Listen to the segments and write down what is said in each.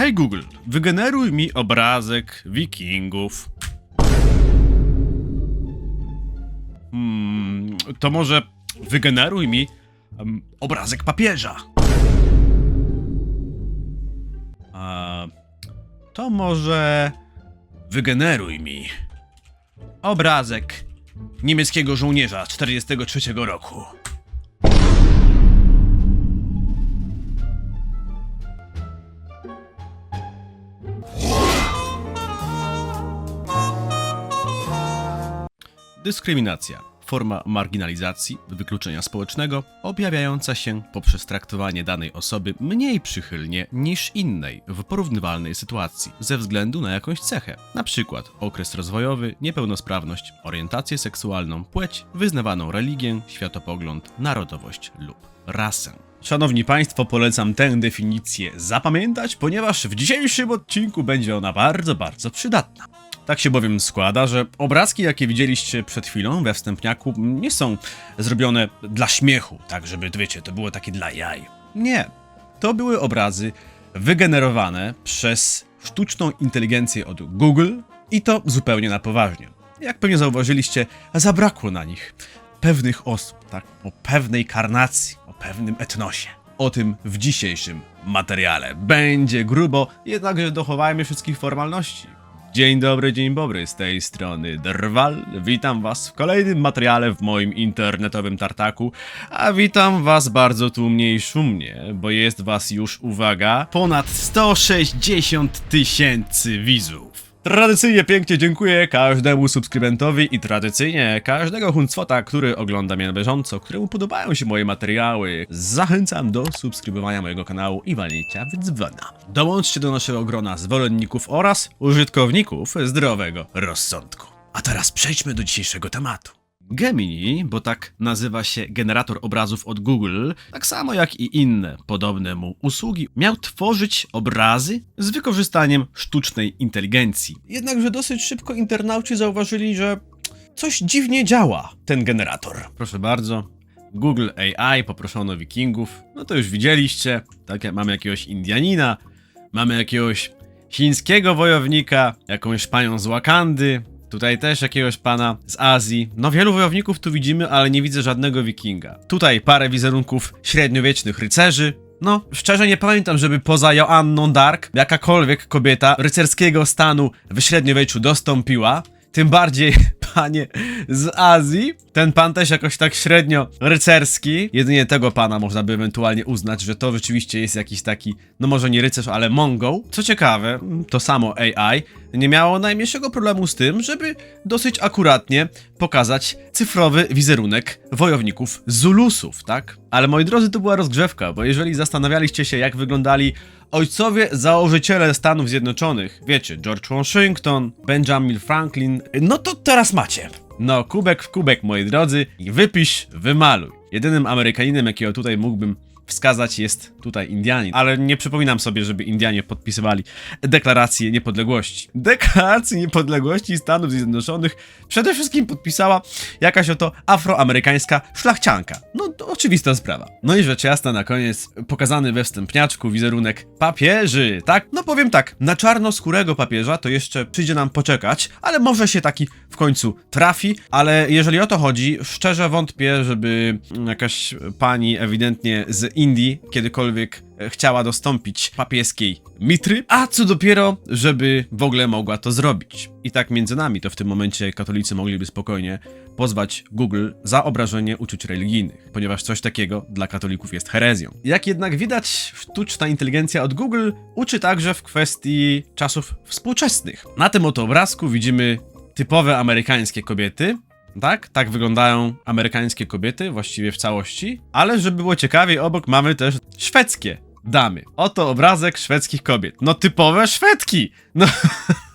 Hej Google, wygeneruj mi obrazek wikingów. Hmm, to może wygeneruj mi em, obrazek papieża. A, to może wygeneruj mi obrazek niemieckiego żołnierza 43 roku. Dyskryminacja. Forma marginalizacji, wykluczenia społecznego, objawiająca się poprzez traktowanie danej osoby mniej przychylnie niż innej w porównywalnej sytuacji ze względu na jakąś cechę, przykład okres rozwojowy, niepełnosprawność, orientację seksualną, płeć, wyznawaną religię, światopogląd, narodowość lub rasę. Szanowni Państwo, polecam tę definicję zapamiętać, ponieważ w dzisiejszym odcinku będzie ona bardzo, bardzo przydatna. Tak się bowiem składa, że obrazki, jakie widzieliście przed chwilą we wstępniaku, nie są zrobione dla śmiechu, tak żeby, wiecie, to było takie dla jaj. Nie. To były obrazy wygenerowane przez sztuczną inteligencję od Google i to zupełnie na poważnie. Jak pewnie zauważyliście, zabrakło na nich pewnych osób, tak? O pewnej karnacji, o pewnym etnosie. O tym w dzisiejszym materiale. Będzie grubo, jednakże dochowajmy wszystkich formalności. Dzień dobry, dzień dobry, z tej strony Drwal. Witam was w kolejnym materiale w moim internetowym tartaku, a witam was bardzo tłumnie i szumnie, bo jest was już, uwaga, ponad 160 tysięcy widzów. Tradycyjnie pięknie dziękuję każdemu subskrybentowi i tradycyjnie każdego huncwota, który ogląda mnie na bieżąco, któremu podobają się moje materiały. Zachęcam do subskrybowania mojego kanału i walnięcia w dzwona. Dołączcie do naszego grona zwolenników oraz użytkowników zdrowego rozsądku. A teraz przejdźmy do dzisiejszego tematu. Gemini, bo tak nazywa się generator obrazów od Google, tak samo jak i inne podobne mu usługi, miał tworzyć obrazy z wykorzystaniem sztucznej inteligencji. Jednakże dosyć szybko internauci zauważyli, że coś dziwnie działa ten generator. Proszę bardzo. Google AI poproszono wikingów. No to już widzieliście. Tak, mamy jakiegoś Indianina, mamy jakiegoś chińskiego wojownika, jakąś panią z Wakandy, Tutaj też jakiegoś pana z Azji. No wielu wojowników tu widzimy, ale nie widzę żadnego wikinga. Tutaj parę wizerunków średniowiecznych rycerzy. No, szczerze nie pamiętam, żeby poza Joanną Dark jakakolwiek kobieta rycerskiego stanu w średniowieczu dostąpiła. Tym bardziej panie z Azji. Ten pan też jakoś tak średnio rycerski. Jedynie tego pana można by ewentualnie uznać, że to rzeczywiście jest jakiś taki, no może nie rycerz, ale Mongol. Co ciekawe, to samo AI nie miało najmniejszego problemu z tym, żeby dosyć akuratnie pokazać cyfrowy wizerunek wojowników Zulusów, tak? Ale moi drodzy, to była rozgrzewka, bo jeżeli zastanawialiście się, jak wyglądali ojcowie założyciele Stanów Zjednoczonych, wiecie, George Washington, Benjamin Franklin, no to teraz macie. No, kubek w kubek, moi drodzy, wypisz, wymaluj. Jedynym Amerykaninem, jakiego tutaj mógłbym wskazać jest tutaj Indianin, ale nie przypominam sobie, żeby Indianie podpisywali deklarację niepodległości. Deklarację niepodległości Stanów Zjednoczonych przede wszystkim podpisała jakaś oto afroamerykańska szlachcianka. No, to oczywista sprawa. No i rzecz jasna na koniec pokazany we wstępniaczku wizerunek papieży, tak? No powiem tak, na czarnoskórego papieża to jeszcze przyjdzie nam poczekać, ale może się taki w końcu trafi, ale jeżeli o to chodzi, szczerze wątpię, żeby jakaś pani ewidentnie z Indii kiedykolwiek e, chciała dostąpić papieskiej mitry, a co dopiero, żeby w ogóle mogła to zrobić. I tak między nami, to w tym momencie katolicy mogliby spokojnie pozwać Google za obrażenie uczuć religijnych, ponieważ coś takiego dla katolików jest herezją. Jak jednak widać, sztuczna inteligencja od Google uczy także w kwestii czasów współczesnych. Na tym oto obrazku widzimy typowe amerykańskie kobiety, tak, tak wyglądają amerykańskie kobiety, właściwie w całości. Ale żeby było ciekawiej, obok mamy też szwedzkie damy. Oto obrazek szwedzkich kobiet. No typowe Szwedki! No,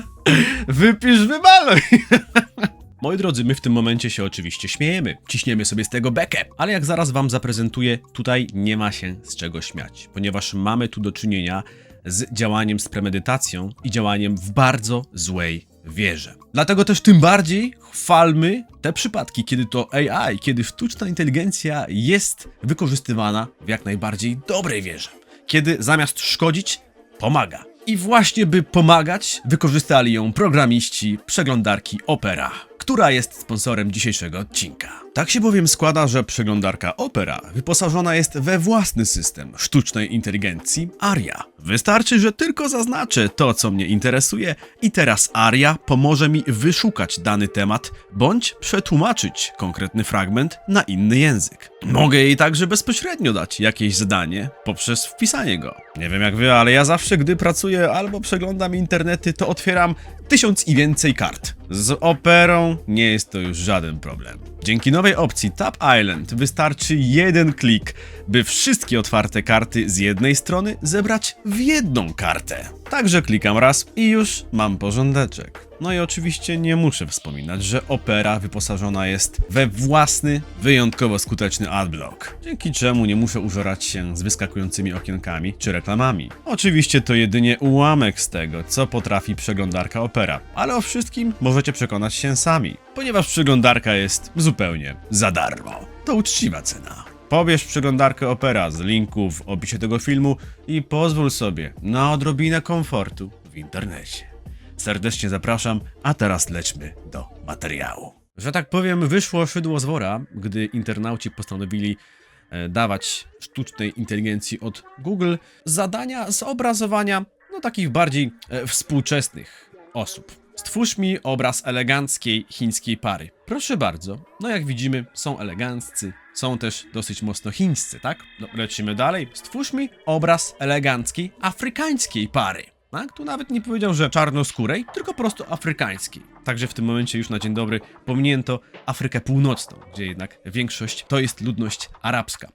wypisz, wymaluj! Moi drodzy, my w tym momencie się oczywiście śmiejemy, ciśniemy sobie z tego bekę, ale jak zaraz wam zaprezentuję, tutaj nie ma się z czego śmiać, ponieważ mamy tu do czynienia z działaniem z premedytacją i działaniem w bardzo złej wierze. Dlatego też tym bardziej chwalmy te przypadki, kiedy to AI, kiedy sztuczna inteligencja jest wykorzystywana w jak najbardziej dobrej wierze. Kiedy zamiast szkodzić, pomaga. I właśnie by pomagać, wykorzystali ją programiści przeglądarki Opera, która jest sponsorem dzisiejszego odcinka. Tak się bowiem składa, że przeglądarka Opera wyposażona jest we własny system sztucznej inteligencji ARIA. Wystarczy, że tylko zaznaczę to, co mnie interesuje i teraz ARIA pomoże mi wyszukać dany temat bądź przetłumaczyć konkretny fragment na inny język. Mogę jej także bezpośrednio dać jakieś zadanie poprzez wpisanie go. Nie wiem jak wy, ale ja zawsze, gdy pracuję albo przeglądam internety, to otwieram tysiąc i więcej kart. Z operą nie jest to już żaden problem. Dzięki nowej opcji Tap Island wystarczy jeden klik, by wszystkie otwarte karty z jednej strony zebrać w jedną kartę. Także klikam raz i już mam porządeczek. No i oczywiście nie muszę wspominać, że Opera wyposażona jest we własny, wyjątkowo skuteczny adblock, dzięki czemu nie muszę użerać się z wyskakującymi okienkami czy reklamami. Oczywiście to jedynie ułamek z tego, co potrafi przeglądarka Opera, ale o wszystkim możecie przekonać się sami, ponieważ przeglądarka jest zupełnie za darmo. To uczciwa cena. Pobierz przeglądarkę Opera z linku w opisie tego filmu i pozwól sobie na odrobinę komfortu w internecie. Serdecznie zapraszam, a teraz lećmy do materiału. Że tak powiem, wyszło szydło z wora, gdy internauci postanowili e, dawać sztucznej inteligencji od Google zadania z obrazowania no takich bardziej e, współczesnych osób. Stwórz mi obraz eleganckiej chińskiej pary. Proszę bardzo. No jak widzimy, są eleganccy, są też dosyć mocno chińscy, tak? No lecimy dalej. Stwórz mi obraz eleganckiej afrykańskiej pary. Tak? Tu nawet nie powiedział, że czarnoskórej, tylko po prostu afrykańskiej. Także w tym momencie już na dzień dobry pominięto Afrykę Północną, gdzie jednak większość to jest ludność arabska.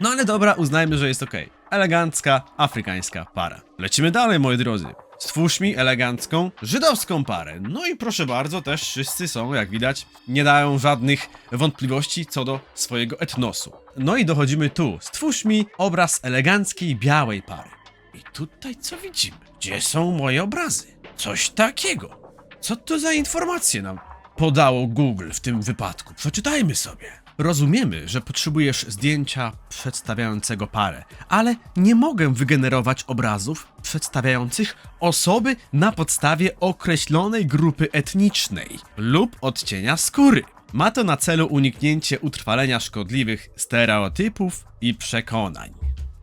No ale dobra, uznajmy, że jest ok. Elegancka, afrykańska para. Lecimy dalej, moi drodzy. Stwórz mi elegancką, żydowską parę. No i proszę bardzo, też wszyscy są, jak widać, nie dają żadnych wątpliwości co do swojego etnosu. No i dochodzimy tu. Stwórz mi obraz eleganckiej, białej pary. I tutaj co widzimy? Gdzie są moje obrazy? Coś takiego. Co to za informacje nam podało Google w tym wypadku? Przeczytajmy sobie. Rozumiemy, że potrzebujesz zdjęcia przedstawiającego parę, ale nie mogę wygenerować obrazów przedstawiających osoby na podstawie określonej grupy etnicznej lub odcienia skóry. Ma to na celu uniknięcie utrwalenia szkodliwych stereotypów i przekonań.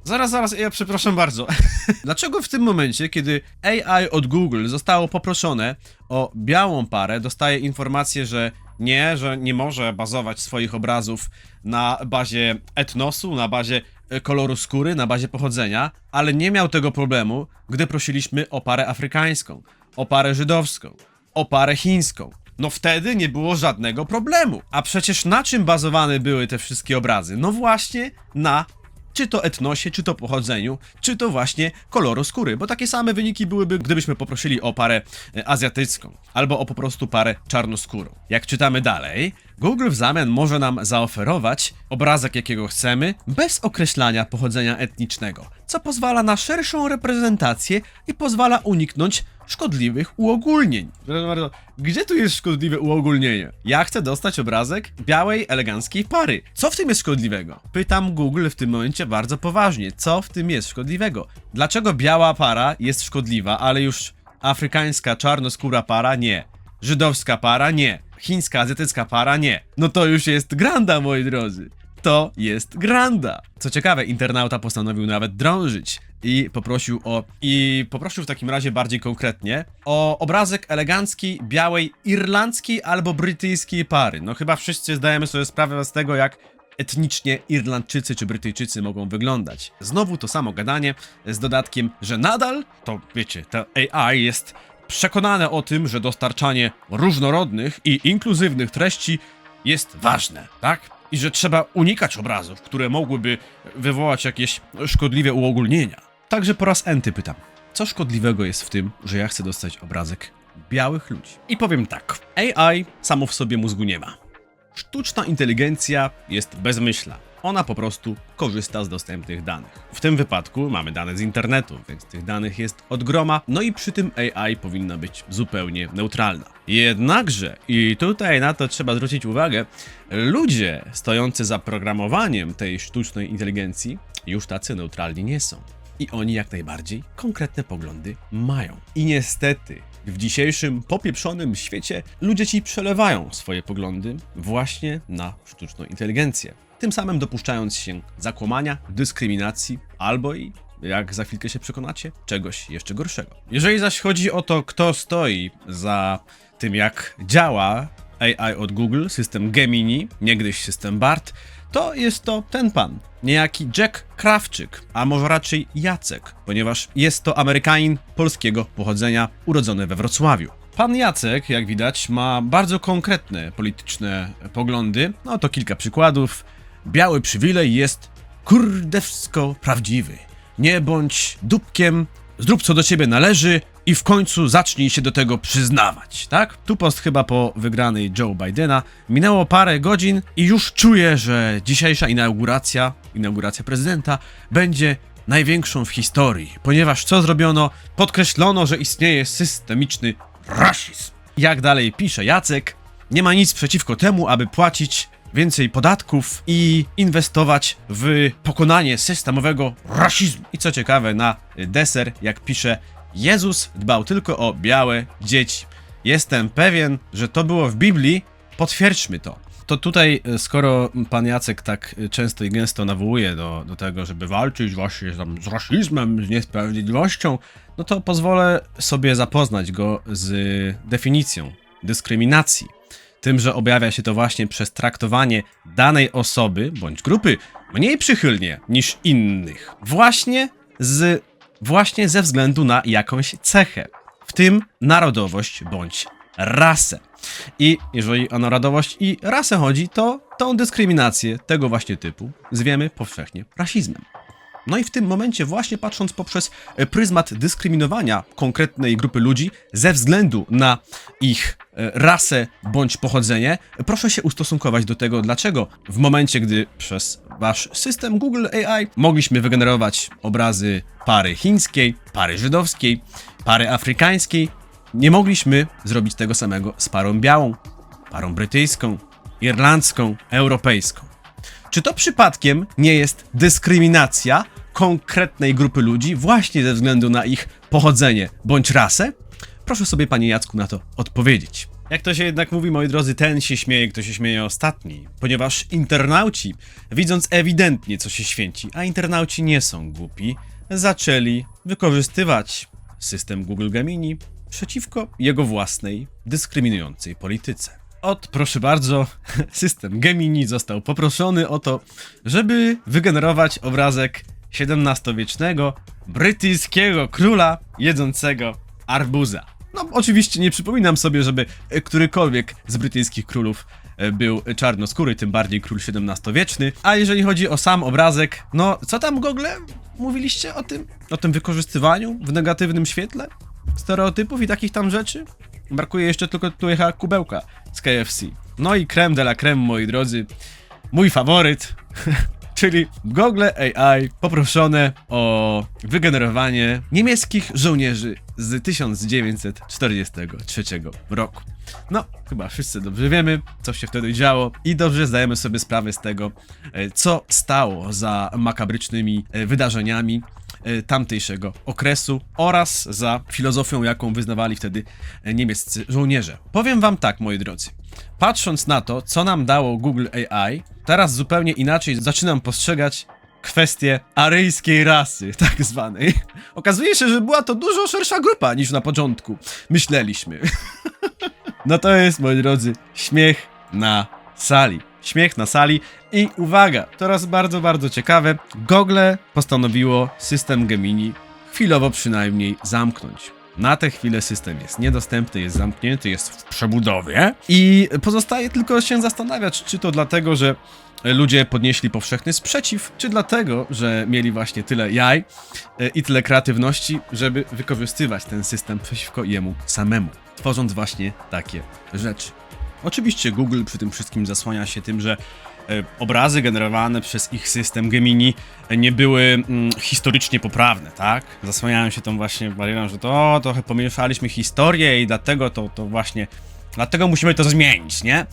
Zaraz, zaraz, ja przepraszam bardzo. Dlaczego w tym momencie, kiedy AI od Google zostało poproszone o białą parę, dostaje informację, że nie, że nie może bazować swoich obrazów na bazie etnosu, na bazie e, koloru skóry, na bazie pochodzenia, ale nie miał tego problemu, gdy prosiliśmy o parę afrykańską, o parę żydowską, o parę chińską. No wtedy nie było żadnego problemu. A przecież na czym bazowane były te wszystkie obrazy? No właśnie na czy to etnosie, czy to pochodzeniu, czy to właśnie koloru skóry, bo takie same wyniki byłyby, gdybyśmy poprosili o parę e, azjatycką, albo o po prostu parę czarnoskórą. Jak czytamy dalej, Google w zamian może nam zaoferować obrazek, jakiego chcemy, bez określania pochodzenia etnicznego, co pozwala na szerszą reprezentację i pozwala uniknąć szkodliwych uogólnień. Proszę bardzo, gdzie tu jest szkodliwe uogólnienie? Ja chcę dostać obrazek białej, eleganckiej pary. Co w tym jest szkodliwego? Pytam Google w tym momencie bardzo poważnie. Co w tym jest szkodliwego? Dlaczego biała para jest szkodliwa, ale już afrykańska, czarnoskóra para nie? Żydowska para nie? Chińska, azjatycka para nie? No to już jest granda, moi drodzy to jest granda. Co ciekawe, internauta postanowił nawet drążyć i poprosił o. I poprosił w takim razie bardziej konkretnie o obrazek eleganckiej, białej, irlandzkiej albo brytyjskiej pary. No chyba wszyscy zdajemy sobie sprawę z tego, jak etnicznie Irlandczycy czy Brytyjczycy mogą wyglądać. Znowu to samo gadanie z dodatkiem, że nadal, to wiecie, ta AI jest przekonane o tym, że dostarczanie różnorodnych i inkluzywnych treści jest ważne, tak? I że trzeba unikać obrazów, które mogłyby wywołać jakieś szkodliwe uogólnienia. Także po raz enty pytam, co szkodliwego jest w tym, że ja chcę dostać obrazek białych ludzi? I powiem tak, AI samo w sobie mózgu nie ma. Sztuczna inteligencja jest bezmyślna. Ona po prostu korzysta z dostępnych danych. W tym wypadku mamy dane z internetu, więc tych danych jest od groma, no i przy tym AI powinna być zupełnie neutralna. Jednakże, i tutaj na to trzeba zwrócić uwagę, ludzie stojący za programowaniem tej sztucznej inteligencji już tacy neutralni nie są. I oni jak najbardziej konkretne poglądy mają. I niestety, w dzisiejszym popieprzonym świecie ludzie ci przelewają swoje poglądy właśnie na sztuczną inteligencję. Tym samym dopuszczając się zakłamania, dyskryminacji albo i jak za chwilkę się przekonacie, czegoś jeszcze gorszego. Jeżeli zaś chodzi o to, kto stoi za tym, jak działa AI od Google, system Gemini, niegdyś system BART, to jest to ten pan, niejaki Jack Krawczyk, a może raczej Jacek, ponieważ jest to Amerykanin polskiego pochodzenia, urodzony we Wrocławiu. Pan Jacek, jak widać, ma bardzo konkretne polityczne poglądy. No to kilka przykładów. Biały przywilej jest kurdewsko prawdziwy. Nie bądź dupkiem, zrób co do ciebie należy i w końcu zacznij się do tego przyznawać, tak? Tu post chyba po wygranej Joe Bidena. Minęło parę godzin i już czuję, że dzisiejsza inauguracja, inauguracja prezydenta będzie największą w historii, ponieważ co zrobiono? Podkreślono, że istnieje systemiczny rasizm. Jak dalej pisze Jacek, nie ma nic przeciwko temu, aby płacić więcej podatków i inwestować w pokonanie systemowego rasizmu. I co ciekawe, na deser, jak pisze, Jezus dbał tylko o białe dzieci. Jestem pewien, że to było w Biblii, potwierdźmy to. To tutaj, e, skoro pan Jacek tak e, często i gęsto nawołuje do, do tego, żeby walczyć właśnie z rasizmem, z niesprawiedliwością, no to pozwolę sobie zapoznać go z definicją dyskryminacji. Tym, że objawia się to właśnie przez traktowanie danej osoby bądź grupy mniej przychylnie niż innych. Właśnie z właśnie ze względu na jakąś cechę, w tym narodowość bądź rasę. I jeżeli o narodowość i rasę chodzi, to tą dyskryminację tego właśnie typu zwiemy powszechnie rasizmem. No i w tym momencie, właśnie patrząc poprzez e, pryzmat dyskryminowania konkretnej grupy ludzi ze względu na ich e, rasę bądź pochodzenie, proszę się ustosunkować do tego, dlaczego w momencie, gdy przez wasz system Google AI mogliśmy wygenerować obrazy pary chińskiej, pary żydowskiej, pary afrykańskiej, nie mogliśmy zrobić tego samego z parą białą, parą brytyjską, irlandzką, europejską. Czy to przypadkiem nie jest dyskryminacja konkretnej grupy ludzi właśnie ze względu na ich pochodzenie bądź rasę? Proszę sobie, panie Jacku, na to odpowiedzieć. Jak to się jednak mówi, moi drodzy, ten się śmieje, kto się śmieje ostatni, ponieważ internauci, widząc ewidentnie, co się święci, a internauci nie są głupi, zaczęli wykorzystywać system Google Gemini przeciwko jego własnej dyskryminującej polityce. Ot, proszę bardzo, system Gemini został poproszony o to, żeby wygenerować obrazek XVII-wiecznego brytyjskiego króla jedzącego arbuza. No, oczywiście nie przypominam sobie, żeby e, którykolwiek z brytyjskich królów e, był czarnoskóry, tym bardziej król XVII-wieczny. A jeżeli chodzi o sam obrazek, no co tam Google mówiliście o tym? O tym wykorzystywaniu w negatywnym świetle? Stereotypów i takich tam rzeczy? Brakuje jeszcze tylko tu jechała kubełka z KFC. No i creme de la creme, moi drodzy. Mój faworyt, czyli Google AI poproszone o wygenerowanie niemieckich żołnierzy z 1943 roku. No, chyba wszyscy dobrze wiemy, co się wtedy działo i dobrze zdajemy sobie sprawę z tego, e, co stało za makabrycznymi e, wydarzeniami tamtejszego okresu oraz za filozofią, jaką wyznawali wtedy e, niemieccy żołnierze. Powiem wam tak, moi drodzy. Patrząc na to, co nam dało Google AI, teraz zupełnie inaczej zaczynam postrzegać kwestię aryjskiej rasy, tak zwanej. Okazuje się, że była to dużo szersza grupa niż na początku myśleliśmy. No to jest, moi drodzy, śmiech na sali. Śmiech na sali i uwaga, teraz bardzo, bardzo ciekawe. Google postanowiło system Gemini chwilowo przynajmniej zamknąć. Na tę chwilę system jest niedostępny, jest zamknięty, jest w przebudowie i pozostaje tylko się zastanawiać, czy to dlatego, że ludzie podnieśli powszechny sprzeciw, czy dlatego, że mieli właśnie tyle jaj e, i tyle kreatywności, żeby wykorzystywać ten system przeciwko jemu samemu, tworząc właśnie takie rzeczy. Oczywiście Google przy tym wszystkim zasłania się tym, że e, obrazy generowane przez ich system Gemini nie były mm, historycznie poprawne, tak? Zasłaniają się tą właśnie barierą, że to trochę pomieszaliśmy historię i dlatego to, to właśnie, dlatego musimy to zmienić, nie?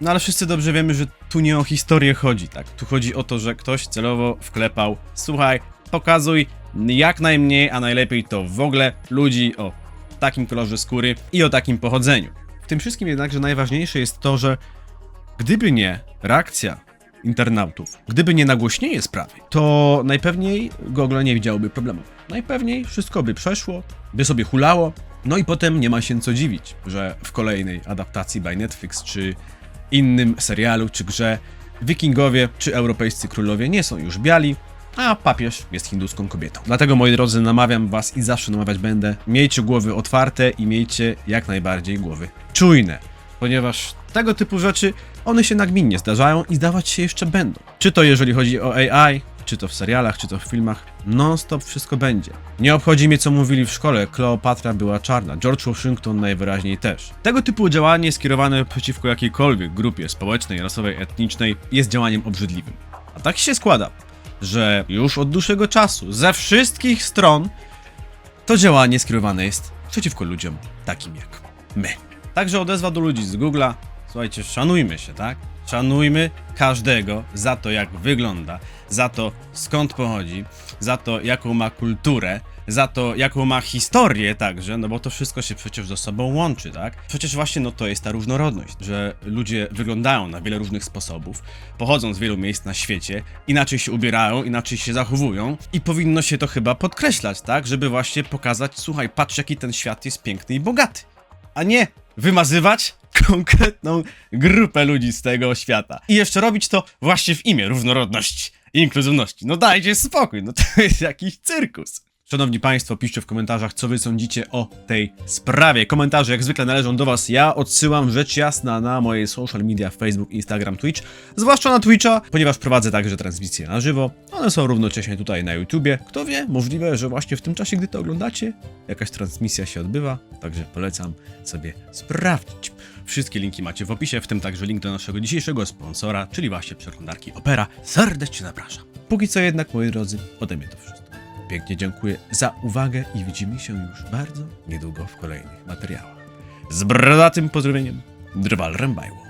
No ale wszyscy dobrze wiemy, że tu nie o historię chodzi, tak? Tu chodzi o to, że ktoś celowo wklepał, słuchaj, pokazuj jak najmniej, a najlepiej to w ogóle ludzi o takim kolorze skóry i o takim pochodzeniu. Tym wszystkim jednakże najważniejsze jest to, że gdyby nie reakcja internautów, gdyby nie nagłośnienie sprawy, to najpewniej Google nie widziałoby problemu. Najpewniej wszystko by przeszło, by sobie hulało, no i potem nie ma się co dziwić, że w kolejnej adaptacji by Netflix czy innym serialu czy grze wikingowie czy europejscy królowie nie są już biali, a papież jest hinduską kobietą. Dlatego, moi drodzy, namawiam was i zawsze namawiać będę, miejcie głowy otwarte i miejcie jak najbardziej głowy czujne, ponieważ tego typu rzeczy, one się nagminnie zdarzają i zdawać się jeszcze będą. Czy to jeżeli chodzi o AI, czy to w serialach, czy to w filmach, non-stop wszystko będzie. Nie obchodzi mnie, co mówili w szkole, Kleopatra była czarna, George Washington najwyraźniej też. Tego typu działanie skierowane przeciwko jakiejkolwiek grupie społecznej, rasowej, etnicznej jest działaniem obrzydliwym. A tak się składa, że już od dłuższego czasu, ze wszystkich stron, to działanie skierowane jest przeciwko ludziom takim jak my. Także odezwa do ludzi z Google'a. Słuchajcie, szanujmy się, tak? Szanujmy każdego za to, jak wygląda, za to, skąd pochodzi, za to, jaką ma kulturę, za to, jaką ma historię także, no bo to wszystko się przecież ze sobą łączy, tak? Przecież właśnie no to jest ta różnorodność, że ludzie wyglądają na wiele różnych sposobów, pochodzą z wielu miejsc na świecie, inaczej się ubierają, inaczej się zachowują i powinno się to chyba podkreślać, tak? Żeby właśnie pokazać, słuchaj, patrz jaki ten świat jest piękny i bogaty, a nie wymazywać konkretną grupę ludzi z tego świata. I jeszcze robić to właśnie w imię różnorodności inkluzywności. No dajcie spokój, no to jest jakiś cyrkus. Szanowni Państwo, piszcie w komentarzach, co Wy sądzicie o tej sprawie. Komentarze jak zwykle należą do Was. Ja odsyłam rzecz jasna na moje social media Facebook, Instagram, Twitch, zwłaszcza na Twitcha, ponieważ prowadzę także transmisje na żywo. One są równocześnie tutaj na YouTubie. Kto wie, możliwe, że właśnie w tym czasie, gdy to oglądacie, jakaś transmisja się odbywa, także polecam sobie sprawdzić. Wszystkie linki macie w opisie, w tym także link do naszego dzisiejszego sponsora, czyli właśnie przeglądarki Opera. Serdecznie zapraszam. Póki co jednak, moi drodzy, ode mnie to wszystko. Pięknie dziękuję za uwagę i widzimy się już bardzo niedługo w kolejnych materiałach. Z brodatym pozdrowieniem, Drwal Rębajło.